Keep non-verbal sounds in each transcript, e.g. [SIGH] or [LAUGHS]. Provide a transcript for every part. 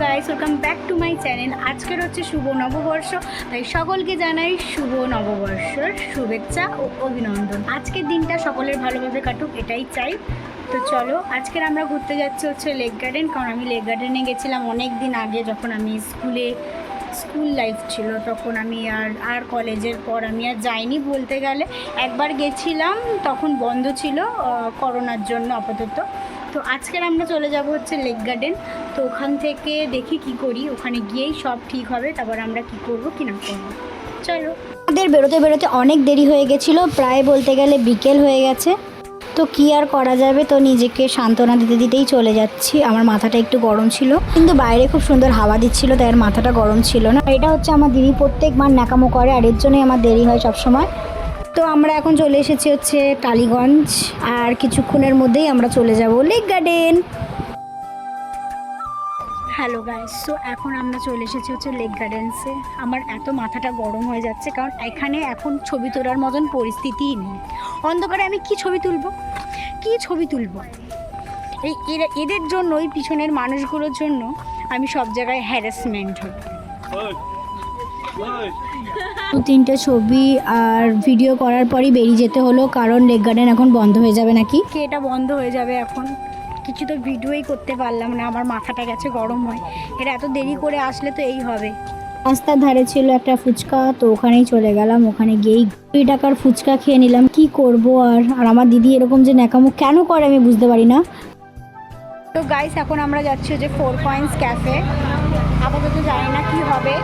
Guys, welcome back to my channel. আজকের হচ্ছে শুভ নববর্ষ, তাই সকলকে জানাই শুভ নববর্ষর শুভেচ্ছা ও অভিনন্দন। আজকের দিনটা সকলের ভালোভাবে কাটুক, এটাই চাই। তো চলো আজকের আমরা ঘুরতে যাচ্ছি হচ্ছে লেক গার্ডেন, কারণ আমি লেক গার্ডেনে গেছিলাম অনেক দিন আগে যখন আমি স্কুলে, স্কুল লাইফ ছিল, তখন আমি আর আর কলেজের পর আমি আর যাইনি বলতে গেলে। একবার গেছিলাম, তখন বন্ধ ছিল করোনার জন্য আপাতত। তো আজকের আমরা চলে যাব হচ্ছে লেক গার্ডেন। তো ওখান থেকে দেখি কি করি, ওখানে গিয়েই সব ঠিক হবে, তারপর আমরা কি করব, কি না করব। চলো। আমাদের বেরোতে বেরোতে অনেক দেরি হয়ে গেছিল, প্রায় বলতে গেলে বিকেল হয়ে গেছে। তো কি আর করা যাবে? তো নিজেকে সান্ত্বনা দিতে দিতেই চলে যাচ্ছি। আমার মাথাটা একটু গরম ছিল, কিন্তু বাইরে খুব সুন্দর হাওয়া দিচ্ছিল, তাই আর মাথাটা গরম ছিল না। এটা হচ্ছে আমার দিদি প্রত্যেকবার ন্যাকামো করে, আর এর জন্যই আমার দেরি হয় সবসময়। তো আমরা এখন চলে এসেছি হচ্ছে টালিগঞ্জ আর কিছুক্ষণের মধ্যেই আমরা চলে যাব lake garden. Hello guys so এখন আমরা চলে এসেছি হচ্ছে লেক গার্ডেন্সে। আমার এত মাথাটা গরম হয়ে যাচ্ছে কারণ এখানে এখন ছবি তোলার মতন পরিস্থিতিই নেই। অন্ধকারে আমি কি ছবি তুলবো? কি ছবি তুলবো? এই এরা- এদের জন্য ওই পিছনের মানুষগুলোর জন্য আমি সব জায়গায় হ্যারাসমেন্ট হই। [LAUGHS] তিনটে ছবি আর ভিডিও করার পরই বেরিয়ে যেতে হলো কারণ লেক গার্ডেন এখন বন্ধ হয়ে যাবে নাকি? কি এটা বন্ধ হয়ে যাবে এখন? কিছু তো ভিডিওই করতে পারলাম না আমার মাথাটা গেছে গরম হয়। এটা এত দেরি করে আসলে তো এই হবে। রাস্তার ধারে ছিল একটা ফুচকা তো ওখানেই চলে গেলাম ওখানে গিয়েই কুড়ি টাকার ফুচকা খেয়ে নিলাম কি করব আর? আর আমার দিদি এরকম যে ন্যাকামো কেন করে আমি বুঝতে পারি না। তো গাইস এখন আমরা যাচ্ছি যে ফোর পয়েন্টস ক্যাফে আপাতত জানি না কি হবে।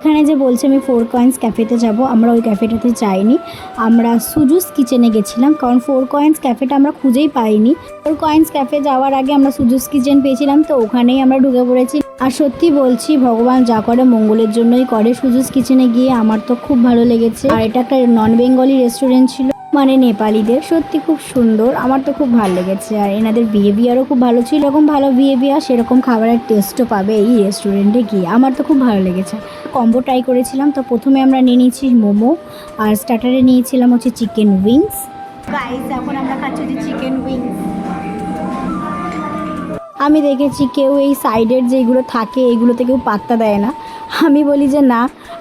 এখানে যে বলছে আমি ফোর কয়েন্স ক্যাফেতে যাব, আমরা ওই ক্যাফেটাতে যাইনি। আমরা সুজুস কিচেনে গেছিলাম, কারণ ফোর কয়েন্স ক্যাফেটা আমরা খুঁজেই পাইনি। ফোর কয়েন্স ক্যাফে যাওয়ার আগে আমরা সুজুস কিচেন পেয়েছিলাম, তো ওখানেই আমরা ঢুকে পড়েছি। আর সত্যি বলছি, ভগবান যা করে মঙ্গলের জন্যই করে। সুজুস কিচেনে গিয়ে আমার তো খুব ভালো লেগেছে। আর এটা একটা নন বেঙ্গলি রেস্টুরেন্ট ছিল। মানে নেপালিদের সত্যি খুব সুন্দর। আমার তো খুব ভালো লেগেছে। আর এনাদের বিহেভিয়ারও খুব ভালো ছিল। এরকম ভালো বিহেভিয়ার সেরকম খাবারের টেস্টও পাবে এই রেস্টুরেন্টে গিয়ে। আমার তো খুব ভালো লেগেছে। কম্বো ট্রাই করেছিলাম। তো প্রথমে আমরা নিয়ে নিয়েছি মোমো। আর স্টার্টারে নিয়েছিলাম হচ্ছে চিকেন উইংস এখন আমরা খাচ্ছি চিকেন উইংস আমি দেখেছি কেউ এই সাইডের যেগুলো থাকে, এগুলোতে কেউ পাত্তা দেয় না। আমি বলি যে, না,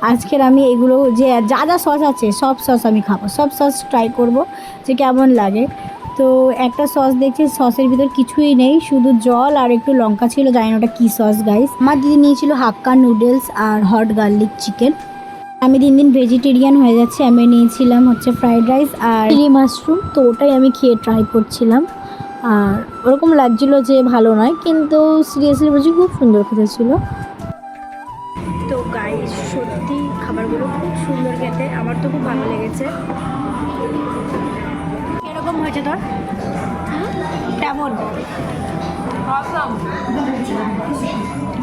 আজকের আমি এগুলো যে, যা যা সস আছে, সব সস আমি খাব। সব সস ট্রাই করব যে, কেমন লাগে। তো একটা সস দেখছি সসের ভিতর কিছুই নেই, শুধু জল আর একটু লঙ্কা ছিল, জানি না ওটা কী সস গাইস আমার দিদি নিয়েছিল হাক্কা নুডলস আর হট গার্লিক চিকেন আমি দিন দিন ভেজিটেরিয়ান হয়ে যাচ্ছি। আমি নিয়েছিলাম হচ্ছে ফ্রাইড রাইস আর চিলি মাশরুম তো ওটাই আমি খেয়ে ট্রাই করছিলাম। আর ওরকম লাগছিল যে ভালো নয় কিন্তু সিরিয়াসলি বলছি খুব সুন্দর খেতে ছিল তো গাইস সত্যি খাবারগুলো খুব সুন্দর খেতে আমার তো খুব ভালো লেগেছে। এরকম হয়েছে তোর? কেমন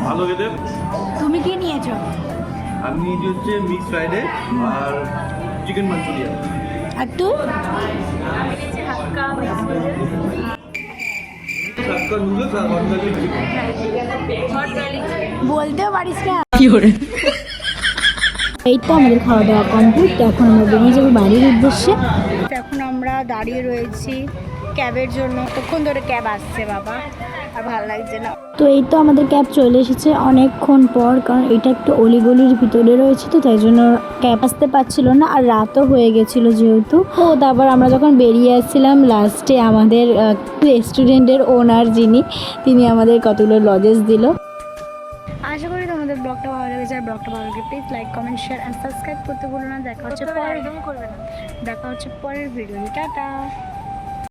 ভালো খেতে? তুমি কি নিয়েছো? আমি নিয়েছি হচ্ছে মিক্স ফ্রাইডে আর চিকেন মাঞ্চুরিয়ান আর তুই? বলতেও পারিস না। কি করে? এইটা আমাদের খাওয়া দাওয়া কমপ্লিট এখন আমরা বেরিয়ে যাব বাড়ির উদ্দেশ্যে। এখন আমরা দাঁড়িয়ে রয়েছি ক্যাবের জন্য। কখন ধরে ক্যাব আসছে বাবা? আর ভালো লাগছে না। তো এই তো আমাদের ক্যাব চলে এসেছে অনেকক্ষণ পর কারণ এটা একটু অলিগলির ভিতরে রয়েছে তো তাই জন্য ক্যাব আসতে পারছিল না আর রাতও হয়ে গেছিল যেহেতু। ও তারপর আমরা যখন বেরিয়ে আসছিলাম লাস্টে আমাদের রেস্টুরেন্টের ওনার যিনি তিনি আমাদের কতগুলো লজেস দিল। আশা করি তোমাদের ব্লগটা ভালো লেগেছে আর ব্লগটা ভালো লাগে please like comment share and subscribe করতে ভুলো না। দেখা হচ্ছে পরে দেখা হচ্ছে পরের ভিডিও টাটা।